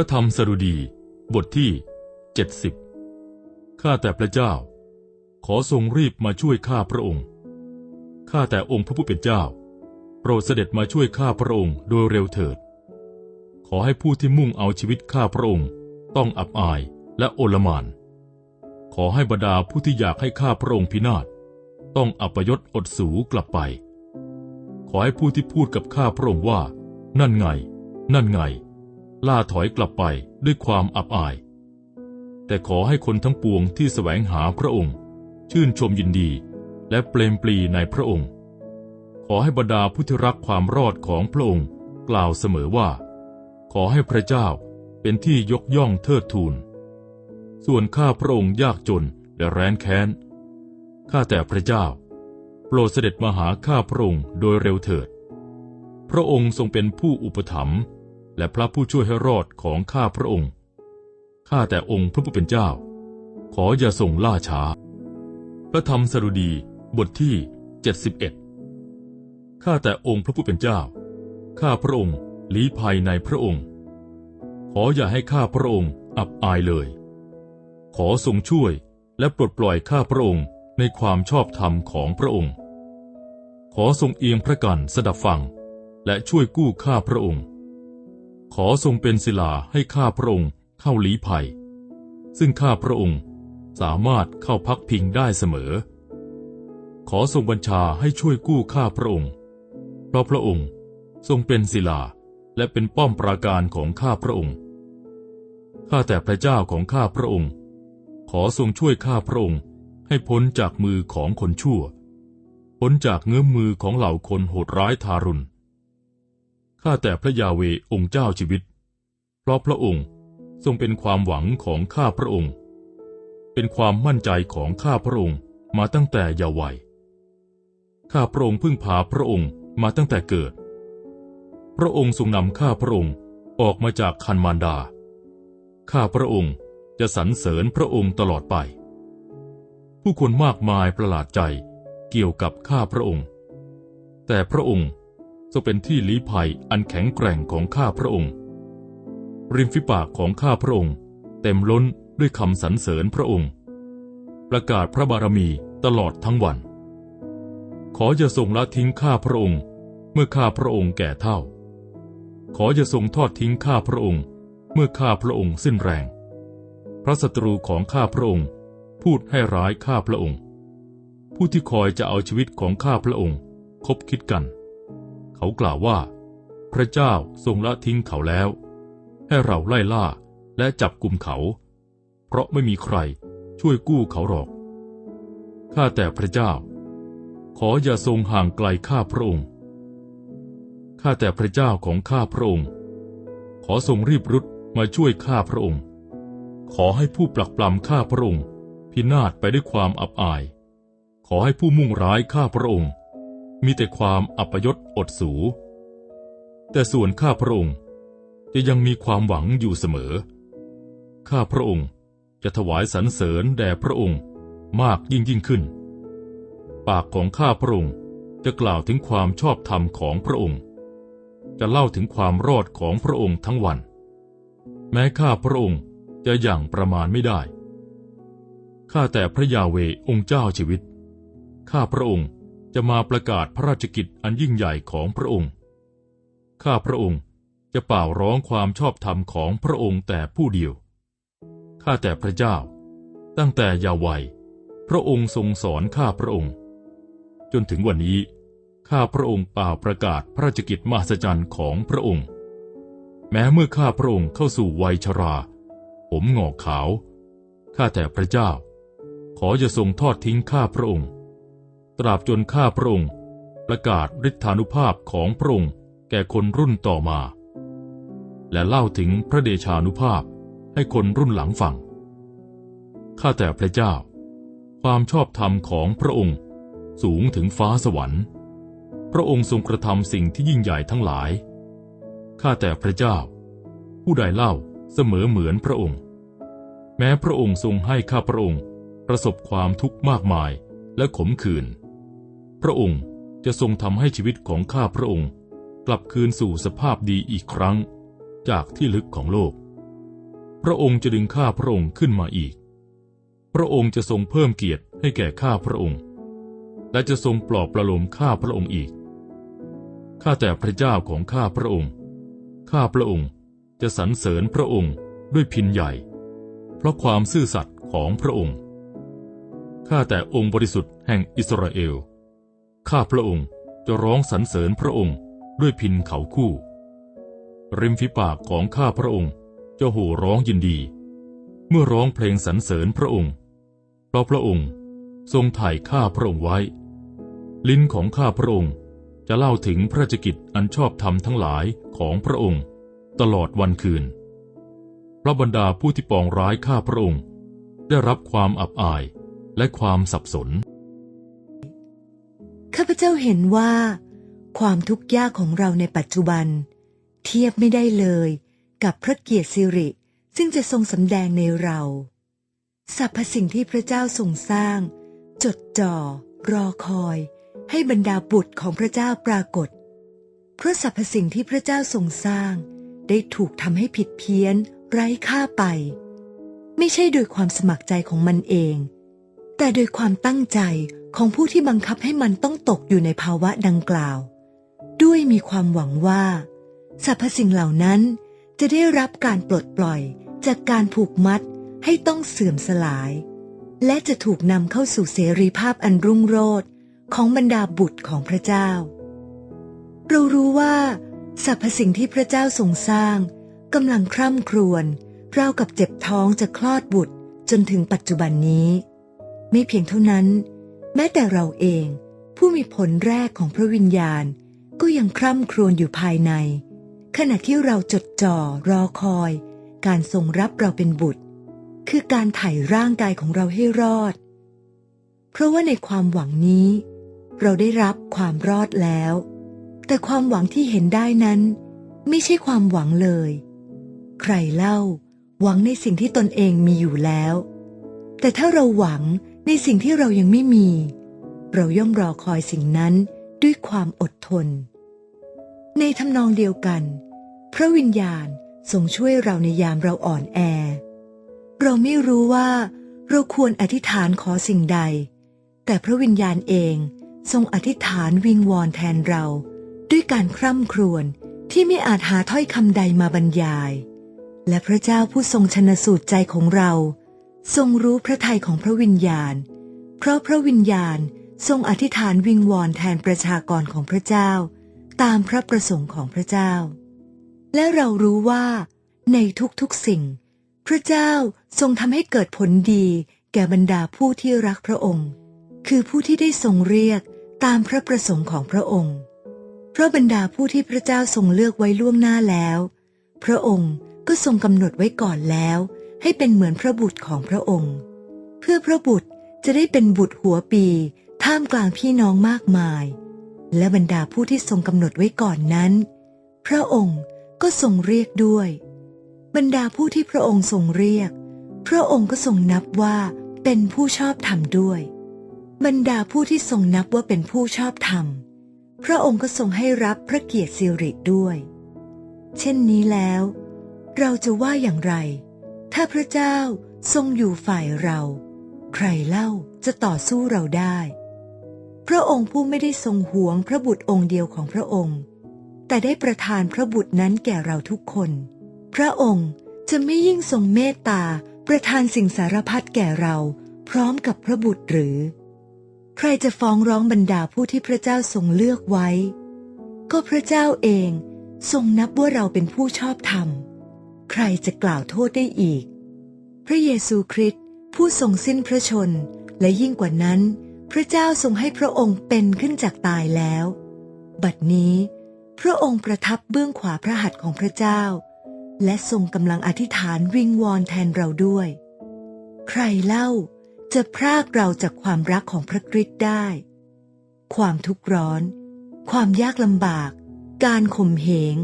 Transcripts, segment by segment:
ระธรรมสดุดี บทที่เจ็ดสิบข้าแต่พระเจ้า ขอทรงรีบมาช่วยข้าพระองค์ ข้าแต่องค์พระผู้เป็นเจ้า โปรดเสด็จมาช่วยข้าพระองค์โดยเร็วเถิด ขอให้ผู้ที่มุ่งเอาชีวิตข้าพระองค์ ต้องอับอายและโอลมาน ขอให้บรรดาผู้ที่อยากให้ข้าพระองค์พินาศ ต้องอัปยศอดสูกลับไป ขอให้ผู้ที่พูดกับข้าพระองค์ว่า นั่นไง นั่นไง ล่าถอยกลับไปด้วยความอับอาย แต่ขอให้คนทั้งปวงที่แสวงหาพระองค์ ชื่นชมยินดี และเปลมปลีในพระองค์ ขอให้บรรดาผู้ที่รักความรอดของพระองค์ กล่าวเสมอว่า ขอให้พระเจ้าเป็นที่ยกย่องเทิดทูน ส่วนข้าพระองค์ยากจนและแร้นแค้น ข้าแต่พระเจ้า โปรดเสด็จมาหาข้าพระองค์โดยเร็วเถิด พระองค์ทรงเป็นผู้อุปถัมภ์ และพระผู้ช่วยให้รอดของข้าพระองค์ ข้าแต่องค์พระผู้เป็นเจ้า ขออย่าทรงล่าช้า พระธรรมสรุดีบทที่ 71 ข้าแต่องค์พระผู้เป็นเจ้า ข้าพระองค์ลี้ภัยในพระองค์ ขออย่าให้ข้าพระองค์อับอายเลย ขอทรงช่วยและปลดปล่อยข้าพระองค์ในความชอบธรรมของพระองค์ ขอทรงเอียงพระกันสดับฟัง และช่วยกู้ข้าพระองค์ ขอทรงเป็นศิลาให้ข้าพระองค์เข้าลี้ภัย ซึ่งข้าพระองค์สามารถเข้าพักพิงได้เสมอ ขอทรงบัญชาให้ช่วยกู้ข้าพระองค์ เพราะพระองค์ทรงเป็นศิลาและเป็นป้อมปราการของข้าพระองค์ ข้าแต่พระเจ้าของข้าพระองค์ ขอทรงช่วยข้าพระองค์ให้พ้นจากมือของคนชั่ว พ้นจากเงื้อมมือของเหล่าคนโหดร้ายทารุณ ข้าแต่พระยาเวองค์เจ้าชีวิต เพราะพระองค์ทรงเป็นความหวังของข้าพระองค์ เป็นความมั่นใจของข้าพระองค์มาตั้งแต่เยาว์วัย ข้าพระองค์พึ่งพาพระองค์มาตั้งแต่เกิด พระองค์ทรงนำข้าพระองค์ออกมาจากคันมารดา ข้าพระองค์จะสรรเสริญพระองค์ตลอดไป ผู้คนมากมายประหลาดใจเกี่ยวกับข้าพระองค์ แต่พระองค์ ทรงเป็นที่ลี้ภัยอันแข็งแกร่งของข้าพระองค์ ริมฝีปากของข้าพระองค์ เต็มล้นด้วยคำสรรเสริญพระองค์ ประกาศพระบารมีตลอดทั้งวัน ขออย่าทรงละทิ้งข้าพระองค์ เมื่อข้าพระองค์แก่เท่า ขออย่าทรงทอดทิ้งข้าพระองค์ เมื่อข้าพระองค์สิ้นแรง พระศัตรูของข้าพระองค์ พูดให้ร้ายข้าพระองค์ ผู้ที่คอยจะเอาชีวิตของข้าพระองค์ คบคิดกัน เขากล่าวว่า พระเจ้าทรงละทิ้งเขาแล้ว ให้เราไล่ล่าและจับกลุ่มเขา เพราะไม่มีใครช่วยกู้เขาหรอก ข้าแต่พระเจ้า ขออย่าทรงห่างไกลข้าพระองค์ ข้าแต่พระเจ้าของข้าพระองค์ ขอทรงรีบรุดมาช่วยข้าพระองค์ ขอให้ผู้ปลักปลำข้าพระองค์ พินาศไปด้วยความอับอาย ขอให้ผู้มุ่งร้ายข้าพระองค์ มีแต่ความอัปยศอดสู แต่ส่วนข้าพระองค์จะยังมีความหวังอยู่เสมอ ข้าพระองค์จะถวายสรรเสริญแด่พระองค์มากยิ่งยิ่งขึ้น ปากของข้าพระองค์จะกล่าวถึงความชอบธรรมของพระองค์ จะเล่าถึงความรอดของพระองค์ทั้งวัน แม้ข้าพระองค์จะอย่างประมาณไม่ได้ ข้าแต่พระยาเวองค์เจ้าชีวิต ข้าพระองค์ จะมาประกาศพระราชกิจอันยิ่งใหญ่ของพระองค์ ข้าพระองค์จะเป่าร้องความชอบธรรมของพระองค์แต่ผู้เดียว ข้าแต่พระเจ้า ตั้งแต่ยาววัย พระองค์ทรงสอนข้าพระองค์ จนถึงวันนี้ ข้าพระองค์เป่าประกาศพระราชกิจมหัศจรรย์ของพระองค์ แม้เมื่อข้าพระองค์เข้าสู่วัยชรา ผมงอกขาว ข้าแต่พระเจ้า ขอจะทรงทอดทิ้งข้าพระองค์ ตราบจนข้าพระองค์ประกาศฤทธานุภาพของพระองค์แก่คนรุ่นต่อมา และเล่าถึงพระเดชานุภาพให้คนรุ่นหลังฟัง ข้าแต่พระเจ้า ความชอบธรรมของพระองค์สูงถึงฟ้าสวรรค์ พระองค์ทรงกระทำสิ่งที่ยิ่งใหญ่ทั้งหลาย ข้าแต่พระเจ้า ผู้ใดเล่าเสมอเหมือนพระองค์ แม้พระองค์ทรงให้ข้าพระองค์ประสบความทุกข์มากมายและขมขื่น พระองค์จะทรงทำให้ชีวิตของข้าพระองค์ กลับคืนสู่สภาพดีอีกครั้ง จากที่ลึกของโลก พระองค์จะดึงข้าพระองค์ขึ้นมาอีก พระองค์จะทรงเพิ่มเกียรติให้แก่ข้าพระองค์ และจะทรงปลอบประโลมข้าพระองค์อีก ข้าแต่พระเจ้าของข้าพระองค์ ข้าพระองค์จะสรรเสริญพระองค์ด้วยพินใหญ่ เพราะความซื่อสัตย์ของพระองค์ ข้าแต่องค์บริสุทธิ์แห่งอิสราเอล ข้าพระองค์จะร้องสรรเสริญพระองค์ด้วยพินเขาคู่ ริมฝีปากของข้าพระองค์จะโห่ร้องยินดี เมื่อร้องเพลงสรรเสริญพระองค์ เพราะพระองค์ทรงถ่ายข้าพระองค์ไว้ ลิ้นของข้าพระองค์จะเล่าถึงพระราชกิจอันชอบธรรมทั้งหลายของพระองค์ ตลอดวันคืน พระบรรดาผู้ที่ปองร้ายข้าพระองค์ ได้รับความอับอายและความสับสน ข้าพเจ้าเห็นว่า ความทุกข์ยากของเราในปัจจุบัน เทียบไม่ได้เลยกับพระเกียรติสิริซึ่งจะทรงสำแดงในเราสรรพสิ่งที่พระเจ้าทรงสร้าง จดจ่อ รอคอย ให้บรรดาบุตรของพระเจ้าปรากฏ เพราะสรรพสิ่งที่พระเจ้าทรงสร้าง ได้ถูกทำให้ผิดเพี้ยน ไร้ค่าไป ไม่ใช่โดยความสมัครใจของมันเอง แต่โดยความตั้งใจ ของผู้ที่บังคับให้มันต้องตกอยู่ในภาวะดังกล่าว ด้วยมีความหวังว่าสรรพสิ่งเหล่านั้นจะได้รับการปลดปล่อยจากการผูกมัดให้ต้องเสื่อมสลาย และจะถูกนำเข้าสู่เสรีภาพอันรุ่งโรจน์ของบรรดาบุตรของพระเจ้า เรารู้ว่าสรรพสิ่งที่พระเจ้าทรงสร้างกำลังคร่ำครวญราวกับเจ็บท้องจะคลอดบุตรจนถึงปัจจุบันนี้ ไม่เพียงเท่านั้น แม้แต่เราเอง ผู้มีผลแรกของพระวิญญาณ ก็ยังคร่ำครวญอยู่ภายใน ขณะที่เราจดจ่อรอคอย การทรงรับเราเป็นบุตร คือการไถ่ร่างกายของเราให้รอด เพราะว่าในความหวังนี้ เราได้รับความรอดแล้ว แต่ความหวังที่เห็นได้นั้น ไม่ใช่ความหวังเลย ใครเล่า หวังในสิ่งที่ตนเองมีอยู่แล้ว แต่ถ้าเราหวัง ในสิ่งที่เรายังไม่มี เราย่อมรอคอยสิ่งนั้นด้วยความอดทน ในทำนองเดียวกัน พระวิญญาณทรงช่วยเราในยามเราอ่อนแอ เราไม่รู้ว่าเราควรอธิษฐานขอสิ่งใด แต่พระวิญญาณเองทรงอธิษฐานวิงวอนแทนเรา ด้วยการคร่ำครวญที่ไม่อาจหาถ้อยคำใดมาบรรยาย และพระเจ้าผู้ทรงชนสูตรใจของเรา ทรงรู้พระทัยของพระวิญญาณ เพราะพระวิญญาณทรงอธิษฐานวิงวอนแทนประชากรของพระเจ้า ตามพระประสงค์ของพระเจ้า และเรารู้ว่า ในทุกๆสิ่ง พระเจ้าทรงทำให้เกิดผลดีแก่บรรดาผู้ที่รักพระองค์ คือผู้ที่ได้ทรงเรียกตามพระประสงค์ของพระองค์ เพราะบรรดาผู้ที่พระเจ้าทรงเลือกไว้ล่วงหน้าแล้ว พระองค์ก็ทรงกำหนดไว้ก่อนแล้ว ให้เป็นเหมือนพระบุตรของพระองค์ เพื่อพระบุตรจะได้เป็นบุตรหัวปี ท่ามกลางพี่น้องมากมาย และบรรดาผู้ที่ทรงกำหนดไว้ก่อนนั้น พระองค์ก็ทรงเรียกด้วย บรรดาผู้ที่พระองค์ทรงเรียก พระองค์ก็ทรงนับว่าเป็นผู้ชอบธรรมด้วย บรรดาผู้ที่ทรงนับว่าเป็นผู้ชอบธรรม พระองค์ก็ทรงให้รับพระเกียรติสิริด้วย เช่นนี้แล้ว เราจะว่าอย่างไร ถ้าพระเจ้าทรงอยู่ฝ่ายเรา ใครเล่าจะต่อสู้เราได้ พระองค์ผู้ไม่ได้ทรงหวงพระบุตรองค์เดียวของพระองค์ แต่ได้ประทานพระบุตรนั้นแก่เราทุกคน พระองค์จะไม่ยิ่งทรงเมตตาประทานสิ่งสารพัดแก่เราพร้อมกับพระบุตรหรือ ใครจะฟ้องร้องบรรดาผู้ที่พระเจ้าทรงเลือกไว้ ก็พระเจ้าเองทรงนับว่าเราเป็นผู้ชอบธรรม ใครจะกล่าวโทษได้อีก พระเยซูคริสต์ผู้ทรงสิ้นพระชน และยิ่งกว่านั้น พระเจ้าทรงให้พระองค์เป็นขึ้นจากตายแล้ว บัดนี้ พระองค์ประทับเบื้องขวาพระหัตถ์ของพระเจ้า และทรงกำลังอธิษฐานวิงวอนแทนเราด้วย ใครเล่าจะพรากเราจากความรักของพระคริสต์ได้ ความทุกข์ร้อน ความยากลำบาก การข่มเหง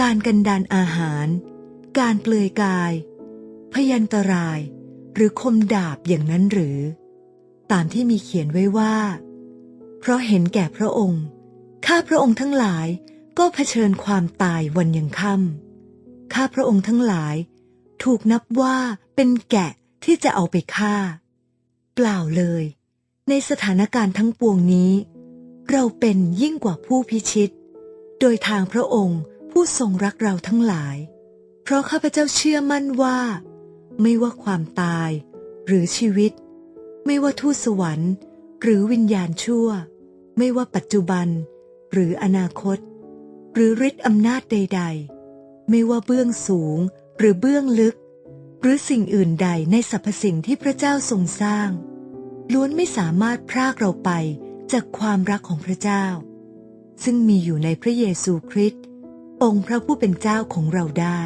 การกันดานอาหาร การเปลือยกาย พยันตราย หรือคมดาบอย่างนั้นหรือ ตามที่มีเขียนไว้ว่า เพราะเห็นแก่พระองค์ ข้าพระองค์ทั้งหลายก็เผชิญความตายวันยังค่ำข้าพระองค์ทั้งหลาย ถูกนับว่าเป็นแกะที่จะเอาไปฆ่า เปล่าเลย ในสถานการณ์ทั้งปวงนี้ เราเป็นยิ่งกว่าผู้พิชิต โดยทางพระองค์ผู้ทรงรักเราทั้งหลาย เพราะข้าพเจ้าเชื่อมั่นว่า ไม่ว่าความตาย หรือชีวิต ไม่ว่าทูตสวรรค์ หรือวิญญาณชั่ว ไม่ว่าปัจจุบัน หรืออนาคต หรือฤทธิ์อำนาจใด ๆ ไม่ว่าเบื้องสูงหรือเบื้องลึก หรือสิ่งอื่นใดในสรรพสิ่งที่พระเจ้าทรงสร้าง ล้วนไม่สามารถพรากเราไปจากความรักของพระเจ้า ซึ่งมีอยู่ในพระเยซูคริสต์องค์พระผู้เป็นเจ้าของเราได้